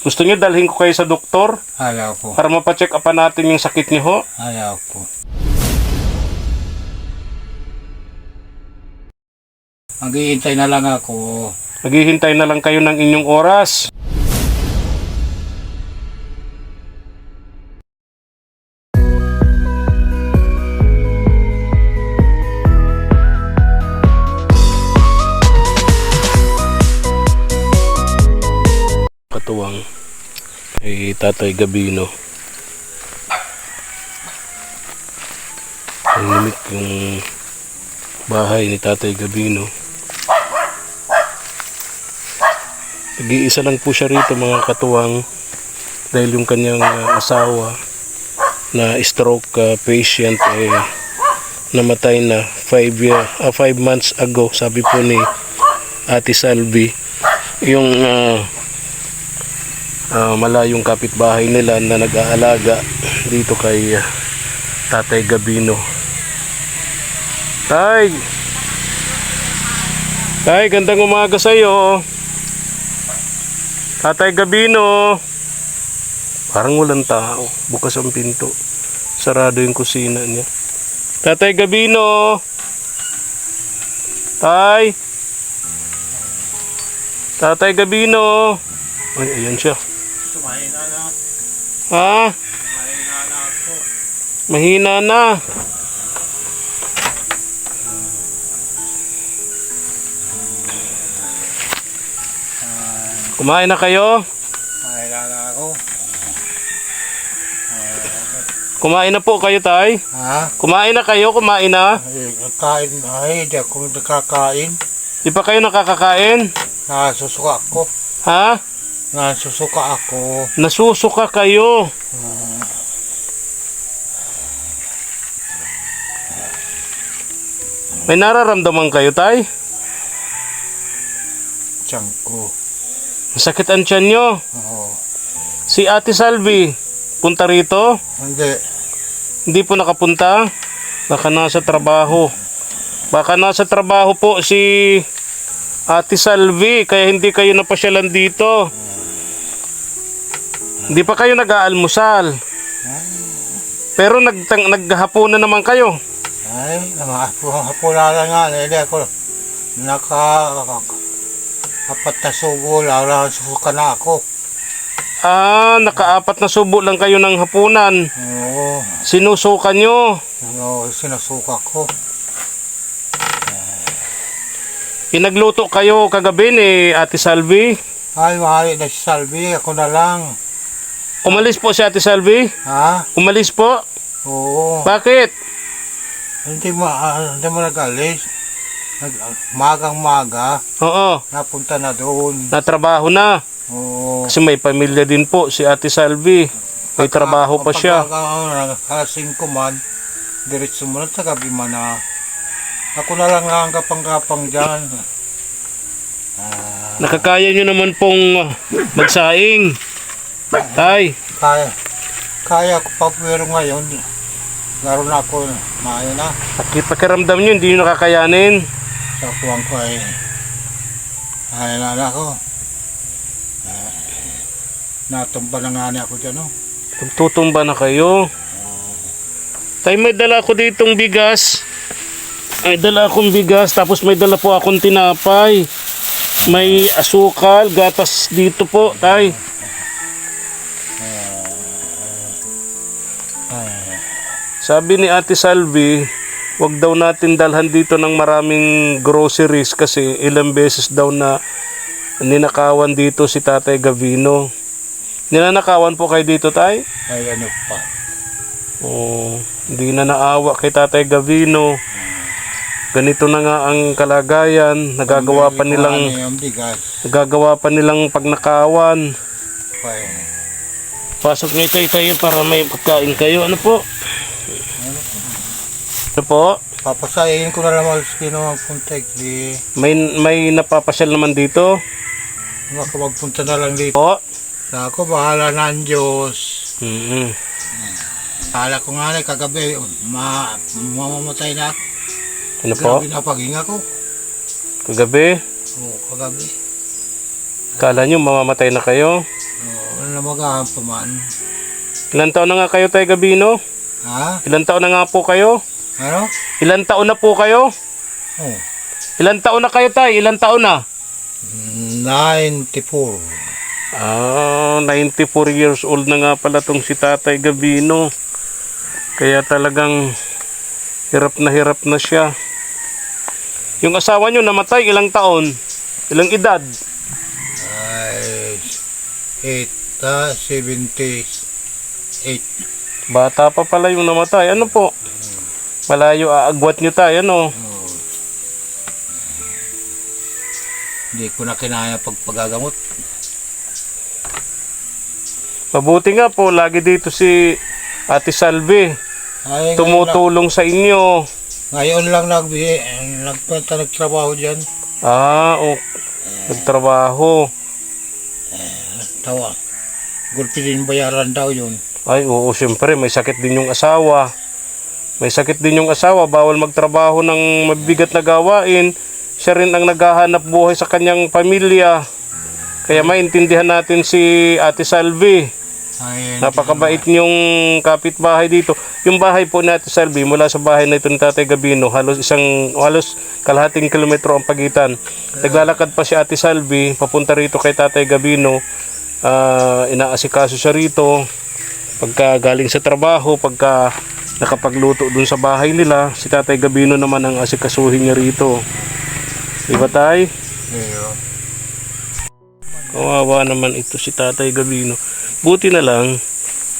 Gusto niyo dalhin ko kayo sa doktor Ayaw ko. para mapacheck up natin yung sakit niyo ho? Ayaw ko. Maghihintay na lang ako. Naghihintay na lang kayo ng inyong oras. Tatay Gabino. Ang limit yung bahay ni Tatay Gabino. Nag-iisa lang po siya rito mga katuwang dahil yung kanyang uh, asawa na stroke uh, patient eh namatay na 5 year, 5 months ago sabi po ni Ate Salvi yung uh, uh, malayong kapitbahay nila na nag-aalaga dito kay uh, Tatay Gabino Tay Tay gandang umaga sa iyo Tatay Gabino. Parang walang tao. Bukas ang pinto. Sarado yung kusina niya. Tatay Gabino. Tay. Tatay Gabino. Ay, ayan siya. Mahina na. Ha? Mahina na ako. Mahina na. Kumain na kayo? Mahina na ako. Kumain na po kayo, tay? Ha? Kumain na kayo? Kumain na? Ay, kain. Ay, di ako nakakain. Di pa kayo nakakakain? Nasusuka ako. Ha? Nasusuka ako. Nasusuka kayo. May nararamdaman kayo, tay? Tiyan ko. Masakit ang tiyan nyo. Oo. Si Ate Salvi, punta rito? Hindi. Hindi po nakapunta? Baka nasa trabaho. Baka nasa trabaho po si Ate Salvi, kaya hindi kayo napasyalan dito. Hindi pa kayo nag-aalmusal. Pero nag naghapunan naman kayo. Ay, hapula lang nga. Hindi ako naka apat na subo lang susuka na ako. Ah, nakaapat na subo lang kayo ng hapunan. Oo. Sinusukan nyo. Oo, sinusuka ko. Pinagluto kayo kagabi ni Ate Salvi. Ay, mahali na si Salvi. Ako na lang. Umalis po si Ate Salvi? Ha? Umalis po? Oo. Bakit? Hindi mo, ah, hindi mo nag-alis. Nag, magang maga. Oo, Napunta na doon. natrabaho na. Oo. Kasi may pamilya din po si Ate Salvi. May trabaho pa siya. Kasing ko man, diretso mo na sa gabi man na. Ako na lang ang kapang-kapang dyan. Ah, Nakakaya nyo naman pong magsaing. Tay, kaya, kaya ko pa pero ngayon. Laro na ako, maayo na. paki- pakiramdam nyo, hindi nyo nakakayanin. Sa kuwang ko ay, ay na na ako. Ah, natumba na nga niya ako dyan, oh. Tutumba na kayo. Tay, may dala ako ditong bigas. May dala akong bigas, tapos may dala po akong tinapay. May asukal, gatas dito po, tay. Sabi ni Ate Salvi, wag daw natin dalhan dito ng maraming groceries kasi ilang beses daw na ninakawan dito si Tatay Gavino. Ninanakawan po kayo dito, tay? Ay ano pa. Oh, hindi na naawa kay Tatay Gavino. Ganito na nga ang kalagayan. Nagagawa pa nilang nagagawa pa nilang pagnakawan. Ay, Pasok ngayon kayo tayo para may pagkain kayo. Ano po? Ano po? papasayin ko na naman sa kinuwang puntek di May may napapasyal naman dito. makapagpunta na lang dito. Po. Sa ako, bahala na ang Diyos. Mm Kala ko nga na kagabi, ma mamamatay na ako. Ano po? Grabe na paghinga ko. Kagabi, Oo, kagabi. kala nyo mamamatay na kayo. Oo, ano magahan pa man. Ilan taon na nga kayo, Tay Gabino? Ha? Ilan taon na nga po kayo? Ano? Ilan taon na po kayo? Oh. Ilan taon na kayo, Tay? Ilan taon na? 94. Ah, 94 years old na nga pala tong si Tatay Gabino. Kaya talagang hirap na hirap na siya. Yung asawa nyo namatay ilang taon? Ilang edad? Ay, 8, ah, 78. Bata pa pala yung namatay. Ano po? Malayo aagwat nyo tayo, ano? Oh. Hindi ko na kinaya pagpagagamot. Mabuti nga po, lagi dito si Ate Salvi. Ay, Tumutulong sa inyo. ngayon lang nag nagpunta nagtrabaho diyan. Ah, o, nagtrabaho. Tawa. Gulpi din bayaran daw yun. Ay, oo, siyempre, may sakit din yung asawa. May sakit din yung asawa, bawal magtrabaho ng mabigat na gawain. Siya rin ang naghahanap buhay sa kanyang pamilya. Kaya maintindihan natin si Ate Salvi. Ay, Napakabait niyong kapitbahay dito. Yung bahay po ni Ate Salvi, mula sa bahay na ito ni Tatay Gabino, halos isang, halos kalahating kilometro ang pagitan. Naglalakad pa si Ate Salvi, papunta rito kay Tatay Gabino. Ah, inaasikaso siya rito. Pagka galing sa trabaho, pagka nakapagluto dun sa bahay nila, si Tatay Gabino naman ang asikasuhin niya rito. Di ba tay? Iyo. Kawawa naman ito si Tatay Gabino. Buti na lang,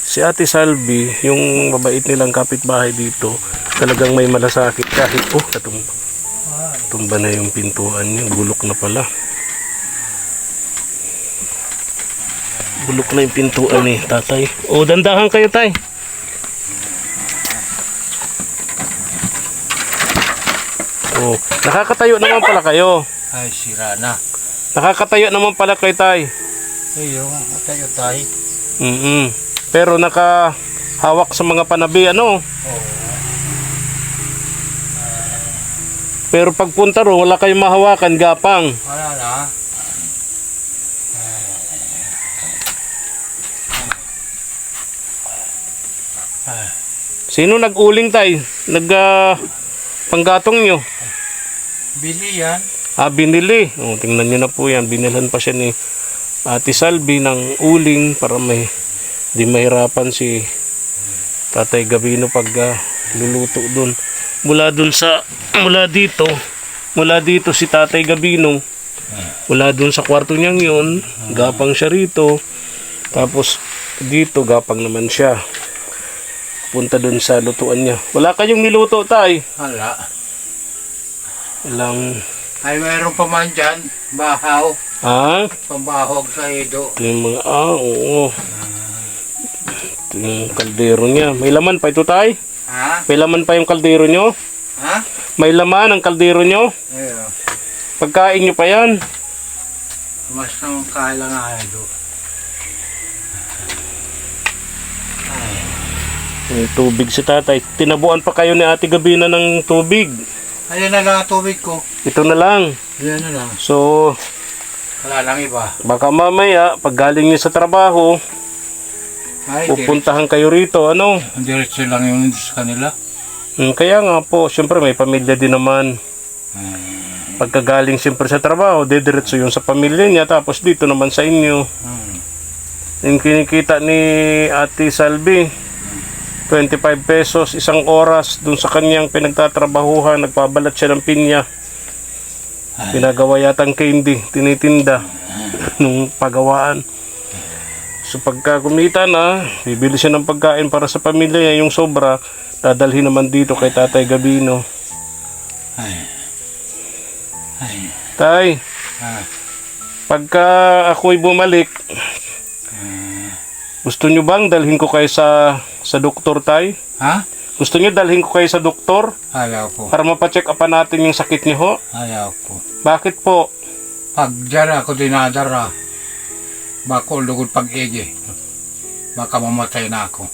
si Ate Salvi, yung mabait nilang kapitbahay dito, talagang may malasakit kahit, oh, natum tumba na yung pintuan niya, bulok na pala. Bulok na yung pintuan ni tatay. Oh, dandahan kayo tay. Oh, nakakatayo naman pala kayo. Ay, sira na. Nakakatayo naman pala kay tay. Iyo, tayo tayo. mm Pero nakahawak sa mga panabi, ano? Oo. Pero pagpunta ro, wala kayong mahawakan, gapang. Wala na. Sino nag-uling tay? Nag ah, panggatong nyo? Bili yan. Ah, binili. O, tingnan nyo na po yan. Binilhan pa siya ni Ate Salvi ng uling para may di mahirapan si Tatay Gabino pag ah, luluto dun. Mula dun sa, mula dito, mula dito si Tatay Gabino, mula dun sa kwarto niyang yun, gapang siya rito. Tapos dito, gapang naman siya. Punta dun sa lutuan niya. Wala kayong niluto, tay. Wala. Walang, Ay, mayroon pa man dyan. Bahaw. ha? Pambahog sa ido. Ito yung mga, ah, oo. Ito yung kaldero niya. May laman pa ito, tay? Ha? May laman pa yung kaldero nyo? Ha? May laman ang kaldero nyo? Iyo. Pagkain nyo pa yan? Mas nang kailangan do. May tubig si tatay. Tinabuan pa kayo ni ate Gabina ng tubig. Ayan na lang ang tubig ko. Ito na lang. Ayan na lang. So, Wala lang iba. baka mamaya, pag galing nyo sa trabaho, Ay, pupuntahan kayo rito. Ano? diretso lang yun sa kanila. Hmm, kaya nga po, syempre may pamilya din naman. Hmm. Pagkagaling siyempre sa trabaho, didiretso yung sa pamilya niya, tapos dito naman sa inyo. Hmm. Yung kinikita ni Ate Salvi, 25 pesos isang oras dun sa kanyang pinagtatrabahuhan, nagpabalat siya ng pinya. Ginagawa yatang candy, tinitinda nung pagawaan. So pagka kumita na, bibili siya ng pagkain para sa pamilya niya, yung sobra, dadalhin naman dito kay Tatay Gabino. Ay. Ay. Tay, Ah. pagka ako'y bumalik, gusto nyo bang dalhin ko kayo sa sa doktor, Tay? Ha? Gusto nyo dalhin ko kayo sa doktor Ayaw ko. para mapacheck upan natin yung sakit niyo ho? Ayaw ko. Bakit po? Pag dyan ako dinadara, bako lugod pag-igi. Baka mamatay na ako.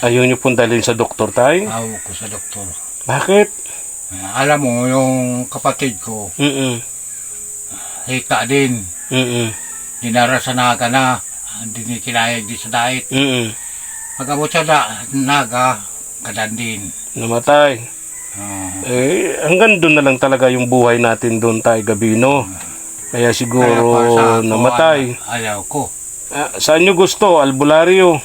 Ayaw nyo pong dalhin sa doktor, Tay? Ayaw ko sa doktor. Bakit? Alam mo, yung kapatid ko, Mm-mm. hika din. Mm-mm. dinara sa naga na, hindi ni kinaya di sa dait. Mm. Pagabot sa da, naga, kadan din. Namatay. Oh. Eh, hanggang doon na lang talaga yung buhay natin doon tayo Gabino. Kaya Kaya siguro ako, namatay. ay- Ayaw ko. Ah, saan nyo gusto? Albularyo.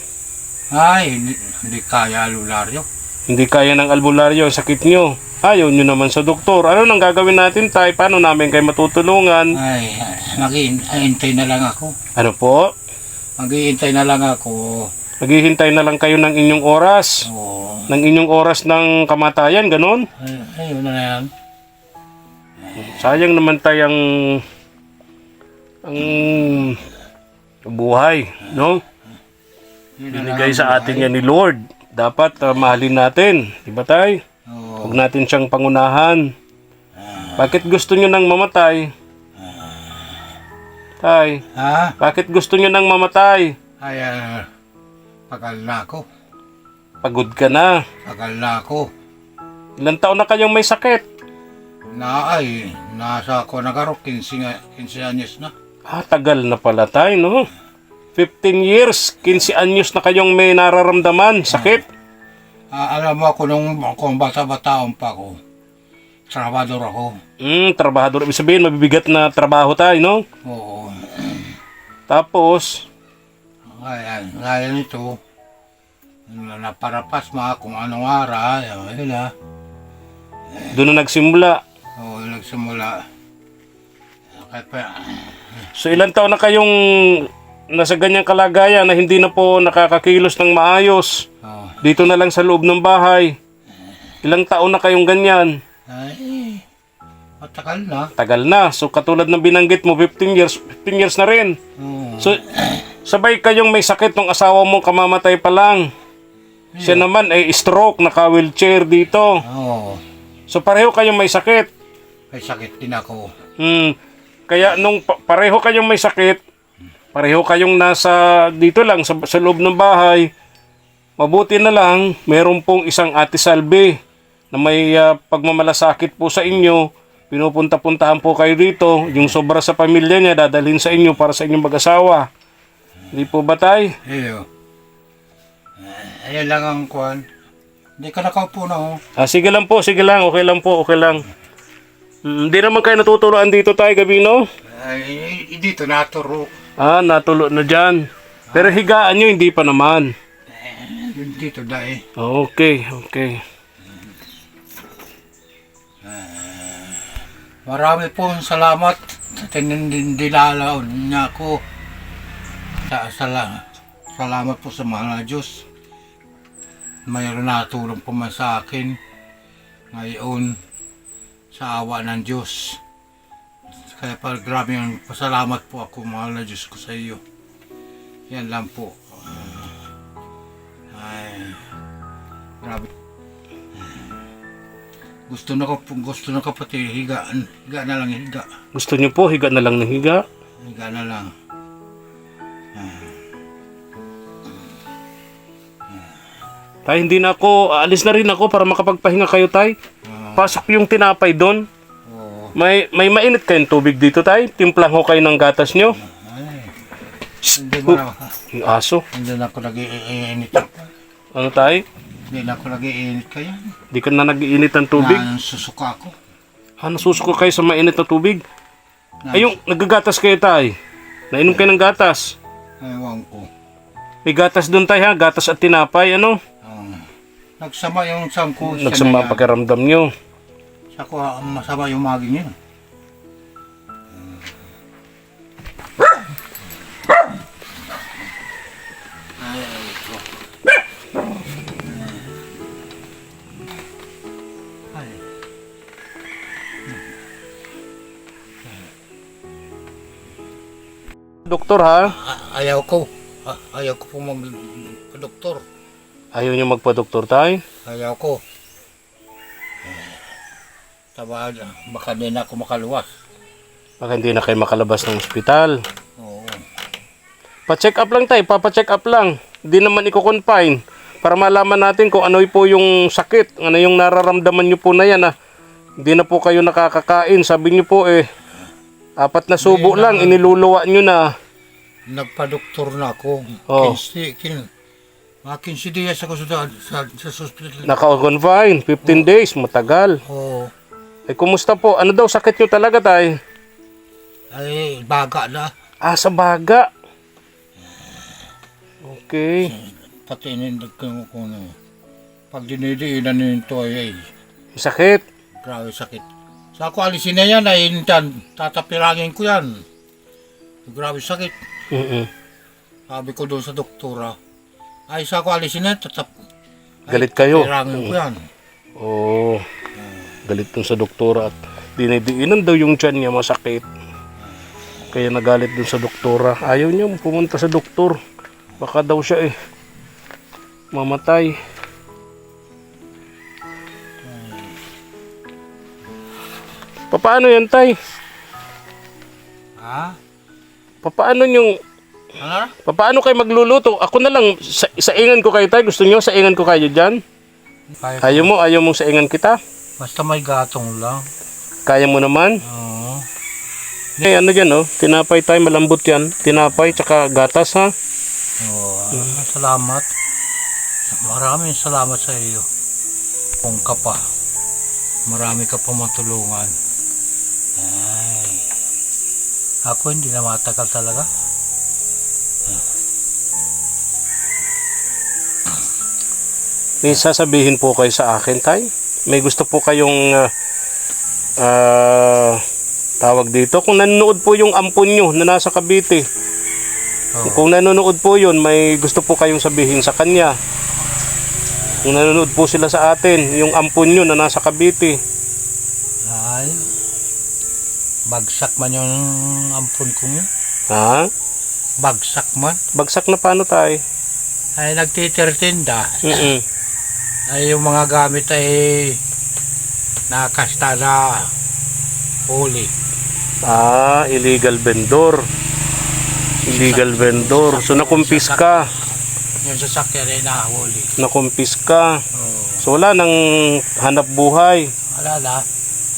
Ay, hindi, hindi kaya lularyo. Hindi kaya ng albularyo, ang sakit nyo. Ayaw nyo naman sa doktor. Ano nang gagawin natin tayo? Paano namin kayo matutulungan? Ay, mag-iintay na lang ako. Ano po? Mag-iintay na lang ako. Maghihintay na lang kayo ng inyong oras. Oo. Ng inyong oras ng kamatayan, ganon? Ay, ayun na yan. Sayang naman tayong ang buhay, no? Binigay sa atin yan ni Lord. Dapat ah, mahalin natin. Di ba tay? Oo. Huwag natin siyang pangunahan. Bakit gusto nyo nang mamatay? Tay, Ha? bakit gusto nyo nang mamatay? Ay, ah, pagal na ako. Pagod ka na. Pagal na ako. Ilang taon na kayong may sakit? Na ay, nasa ako nagarok, 15, nga- 15 anyos na. Ah, tagal na pala tayo, no? 15 years, 15 anyos na kayong may nararamdaman, sakit. Ah, alam mo ako nung kung bata-bataon pa ako. Trabador ako. Hmm, trabahador. Ibig sabihin, mabibigat na trabaho tayo, no? Oo. Tapos, Kaya, gaya nito, na- naparapas mga kung anong ara, yun na. doon na nagsimula. Oo, nagsimula. Kaya pa, So, ilang taon na kayong nasa ganyang kalagayan na hindi na po nakakakilos ng maayos? oo. Dito na lang sa loob ng bahay. Ilang taon na kayong ganyan? Ay, matagal na. Tagal na. So, katulad ng binanggit mo, 15 years, 15 years na rin. Oo. So, sabay kayong may sakit ng asawa mo, kamamatay pa lang. Siya naman ay stroke, naka-wheelchair dito. Oo. So, pareho kayong may sakit. May sakit din ako. Hmm. Kaya nung pa- pareho kayong may sakit, pareho kayong nasa dito lang sa, sa loob ng bahay, mabuti na lang meron pong isang ate Salve na may ah, pagmamalasakit po sa inyo. Pinupunta-puntahan po kayo dito. Yung sobra sa pamilya niya, dadalhin sa inyo para sa inyong mag-asawa. Hindi po ba tay? Iyo. Ayan lang ang kwan. Hindi ka nakaupo na oh. Ah, sige lang po, sige lang. Okay lang po, okay lang. Hmm, Hindi naman kayo natuturoan dito tay, Gabino? Ay, dito naturo. Ah, natulo na dyan. Pero higaan nyo, hindi pa naman. Dito dahil. Okay, okay. Marami pong salamat sa tinindilalaon niya ako. Sa, sala, salamat po sa mahal na Diyos. Mayroon na tulong po man sa akin. Ngayon, sa awa ng Diyos. Kaya pa grabe yung pasalamat po ako mahal na Diyos ko sa iyo. Yan lang po. Ay, grabe. Gusto na ko gusto na ko pati higaan. Higa na lang higa. Gusto nyo po, higa na lang ng higa. Higa na lang. Tay, hindi na ako, aalis na rin ako para makapagpahinga kayo, tay. Oo. Pasok yung tinapay doon. Oo. May, may mainit kayong tubig dito, tay. Timplang ho kayo ng gatas nyo. Ay. Hindi mo oh, na. yung aso. Hindi na ako nag-iinit. Ano, tay? Hindi na ako nag-iinit kaya. Di ka na nag-iinit ng tubig. Na, susuka ako. Ah, nasusuko kayo sa mainit na tubig. Na, Ayun, nagagatas kayo, tay. Nainom kayo ng gatas. Ewan ko. May gatas doon, tay, ha? Gatas at tinapay, ano? Oo. nagsama yung sangko. Nagsama pakiramdam nyo. Sa ko, masama yung maging yun. Doktor, ha? Ayaw ko. Ayaw ko po mag doktor. Ayaw nyo magpa-doktor, tay? Ayaw ko. Taba, baka din ako makaluwas. Baka hindi na kayo makalabas ng ospital. Oo. Pa-check up lang tayo, papa-check up lang. Hindi naman i-confine. Para malaman natin kung ano po yung sakit, ano yung nararamdaman nyo po na yan. Ah. Hindi na po kayo nakakakain. Sabi nyo po eh, apat na subo lang, iniluluwa nyo na. Nagpa-doktor na ako. Oh. 15, kin, mga 15 days ako sa, sa, sa hospital. Naka-confine, 15 days, matagal. Oo. Eh, kumusta po? Ano daw sakit nyo talaga, tay? ay, baga na. Ah, sa baga. Okay. Pati inindag ko ko na. Pag dinidiinan nito ay, ay Sakit. grabe sakit. Sa ako alisin na yan ay intan, tatapirangin ko yan. Grabe sakit. Mm-mm. Sabi ko doon sa doktora. Ay, sa ako alisin na, tatap, Galit kayo. pirangin ko yan. Oo. Galit dun sa doktora at dinidiinan daw yung tiyan niya masakit. Kaya nagalit dun sa doktora. Ayaw niya pumunta sa doktor. Baka daw siya eh mamatay. Paano yan, tay? Ha? Paano yung Ano? Paano kayo magluluto? Ako na lang, sa, saingan ko kayo tayo. Gusto nyo, saingan ko kayo dyan? Kaya, Ayaw mo, ayaw mong saingan kita? basta may gatong lang. Kaya mo naman? Oo. Eh, ano dyan, oh? Tinapay tayo, malambot yan. Tinapay, tsaka gatas, ha? Oo, ah, salamat. Maraming salamat sa iyo. Kung ka pa. Marami ka pa matulungan. Ako hindi na matagal talaga. May sasabihin po kayo sa akin, tay. May gusto po kayong ah, ah, tawag dito. Kung nanonood po yung ampon nyo na nasa Cavite, Oo. kung nanonood po yun, may gusto po kayong sabihin sa kanya. Kung nanonood po sila sa atin, yung ampon nyo na nasa Cavite. Bagsak man yung ampun ko yun. Ha? Bagsak man. Bagsak na paano tay? Ay nagtitirtinda. Mm-mm. Ay yung mga gamit ay nakasta na huli. Ah, illegal vendor. Illegal vendor. So nakumpis ka. Yung sasakyan ay nahuli. Nakumpis ka. So wala nang hanap buhay. Wala na.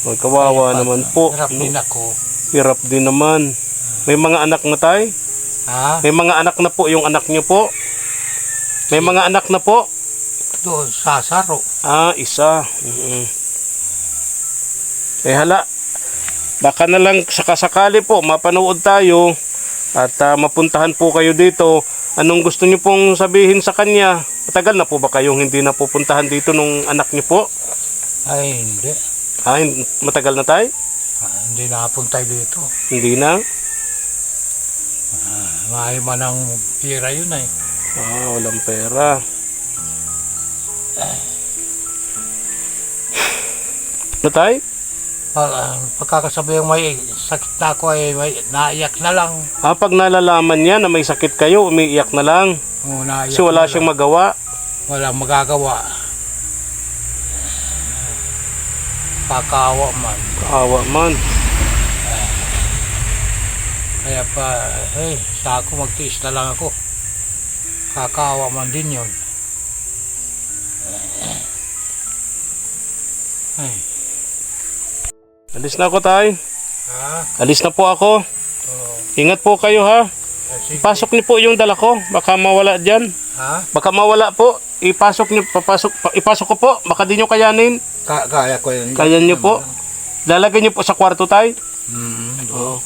Ay, kawawa naman po. Hirap din ako. Hirap din naman. May mga anak na tayo? Ha? May mga anak na po yung anak niyo po? May mga anak na po? Doon, sasaro. Ah, isa. Mm-mm. Eh hala, baka na lang sakasakali po mapanood tayo at ah, mapuntahan po kayo dito. Anong gusto niyo pong sabihin sa kanya? Matagal na po ba kayong hindi na pupuntahan dito nung anak niyo po? Ay, hindi. Ah, matagal na tayo? Ah, hindi nakapunta dito. Hindi na? Ah, May man ang pira yun eh. Ah, walang pera. Ano tayo? Pag, ah, pagkakasabi yung may sakit na ako ay may, naiyak na lang. Ah, pag nalalaman niya na may sakit kayo, umiiyak na lang. Oo, naiyak Kasi wala na siyang lang. magawa. Walang magagawa. Pakawa man. Kaawa man. Kaya pa, eh, sa ako magtiis na lang ako. Kakawa man din yun. Ay, Alis na ako tayo. ha? Alis na po ako. Ingat po kayo ha. Ipasok niyo po yung dala ko. Baka mawala dyan. Ha? Baka mawala po. Ipasok niyo, papasok, pa- ipasok ko po. Baka di niyo kayanin. Ka kaya ko yun. Kaya niyo po. Lalagay niyo po sa kwarto tayo. Mm, Oo.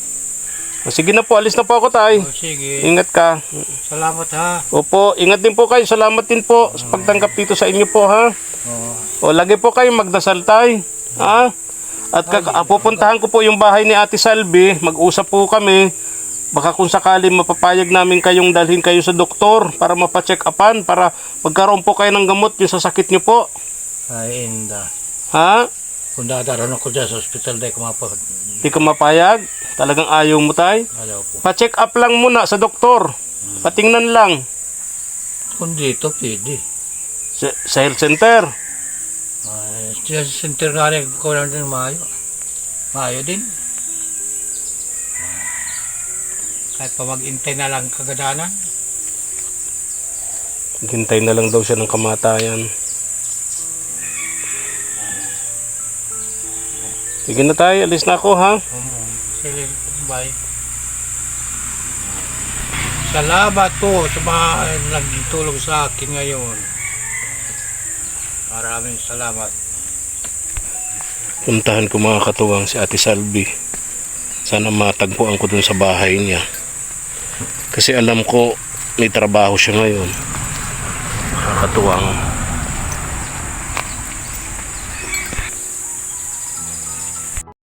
O, Sige na po, alis na po ako tayo. oh, sige. Ingat ka. Salamat ha. Opo, ingat din po kayo. Salamat din po sa pagtanggap dito sa inyo po ha. Oo. O, lagi po kayo magdasal tayo. Ha? At kaka- ah, pupuntahan ko po yung bahay ni Ate Salvi. Mag-usap po kami. Baka kung sakali mapapayag namin kayong dalhin kayo sa doktor para mapacheck upan, para magkaroon po kayo ng gamot yung sa sakit nyo po. Ay, inda. Ha? Kung dadaran ako dyan sa hospital, di ko mapag... Di ka mapayag? Talagang ayaw mo tayo? Ayaw po. Pa-check up lang muna sa doktor. Patingnan lang. Kung dito, pwede. Sa, sa health center. Ay, sa center nga rin ko lang din maayo. Maayo din. Kahit pa mag-intay na lang kagadanan. Hintay na lang daw siya ng kamatayan. Sige na tayo, alis na ako ha. Sige, bye. Salamat po sa mga nagtulong sa akin ngayon. Maraming salamat. Puntahan ko mga katuwang si Ate Salvi. Sana matagpuan ko dun sa bahay niya. Kasi alam ko may trabaho siya ngayon. Mga katuwang.